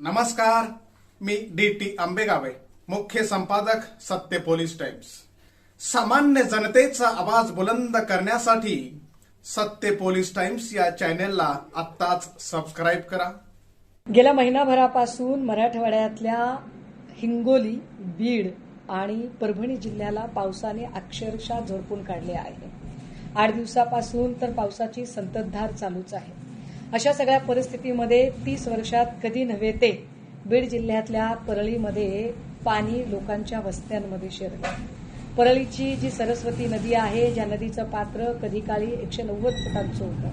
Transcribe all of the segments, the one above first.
नमस्कार मी D T आंबेगावे मुख्य संपादक सत्य पोलीस टाइम्स. सामान्य जनतेचा आवाज बुलंद करण्यासाठी सत्य पोलीस टाइम्स या चॅनेलला आत्ताच सबस्क्राईब करा. गेल्या महिनाभरापासून मराठवाड्यातल्या हिंगोली बीड आणि परभणी जिल्ह्याला पावसाने अक्षरशः झोडपून काढले आहे. आठ दिवसापासून तर पावसाची संततधार चालूच आहे. अशा सगळ्या परिस्थितीमध्ये तीस वर्षात कधी नव्हे ते बीड जिल्ह्यातल्या परळीमध्ये पाणी लोकांच्या वस्त्यांमध्ये शिरलं. परळीची जी सरस्वती नदी आहे ज्या नदीचं पात्र कधी काळी एकशे नव्वद फुटांचं होतं.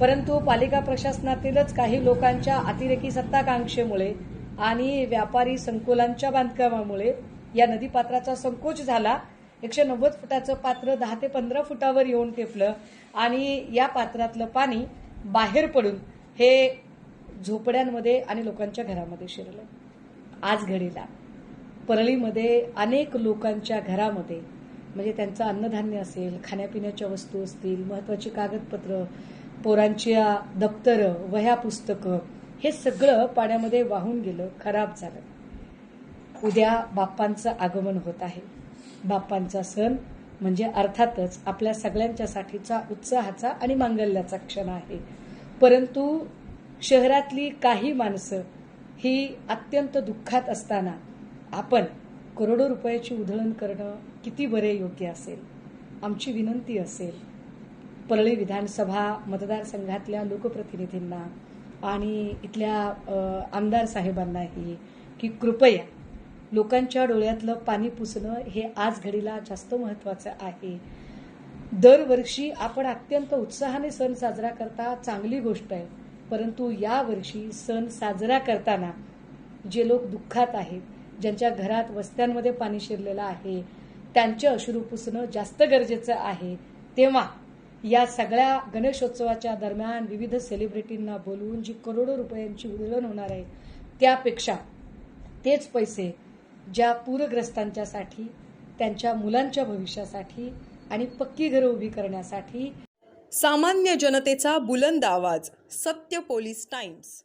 परंतु पालिका प्रशासनातीलच काही लोकांच्या अतिरेकी सत्ताकांक्षेमुळे आणि व्यापारी संकुलांच्या बांधकामामुळे या नदीपात्राचा संकोच झाला. एकशे नव्वद फुटाचं पात्र दहा ते पंधरा फुटावर येऊन टेपलं आणि या पात्रातलं पाणी बाहेर पडून हे झोपड्यांमध्ये आणि लोकांच्या घरामध्ये शिरलं. आज घडीला. परळीमध्ये अनेक लोकांच्या घरामध्ये म्हणजे त्यांचं अन्नधान्य असेल खाण्यापिण्याच्या वस्तू असतील महत्वाची कागदपत्र पोरांच्या दप्तरं वह्या पुस्तकं हे सगळं पाण्यामध्ये वाहून गेलं खराब झालं. उद्या बाप्पांचं आगमन होत आहे. बाप्पांचा सण म्हणजे अर्थातच आपल्या सगळ्यांच्यासाठीचा उत्साहाचा आणि मांगल्याचा क्षण आहे. परंतु शहरातली काही माणसं ही अत्यंत दुःखात असताना आपण करोडो रुपयाची उधळण करणं किती बरे योग्य असेल? आमची विनंती असेल. परळी विधानसभा मतदारसंघातल्या लोकप्रतिनिधींना आणि इथल्या आमदार साहेबांनाही की कृपया लोकांच्या डोळ्यातलं पाणी पुसणं हे आज घडीला जास्त महत्वाचं आहे. दरवर्षी आपण अत्यंत उत्साहाने सण साजरा करता चांगली गोष्ट आहे. परंतु यावर्षी सण साजरा करताना जे लोक दुःखात आहेत ज्यांच्या घरात वस्त्यांमध्ये पाणी शिरलेलं आहे त्यांचे अश्रू पुसणं जास्त गरजेचं आहे. तेव्हा या सगळ्या गणेशोत्सवाच्या दरम्यान विविध सेलिब्रिटींना बोलवून जी करोडो रुपयांची उधळण होणार आहे त्यापेक्षा तेच पैसे ज्या पूरग्रस्तांच्यासाठी त्यांच्या मुलांच्या भविष्यासाठी आणि पक्की घरं उभी करण्यासाठी. सामान्य जनतेचा बुलंद आवाज सत्य पोलीस टाइम्स.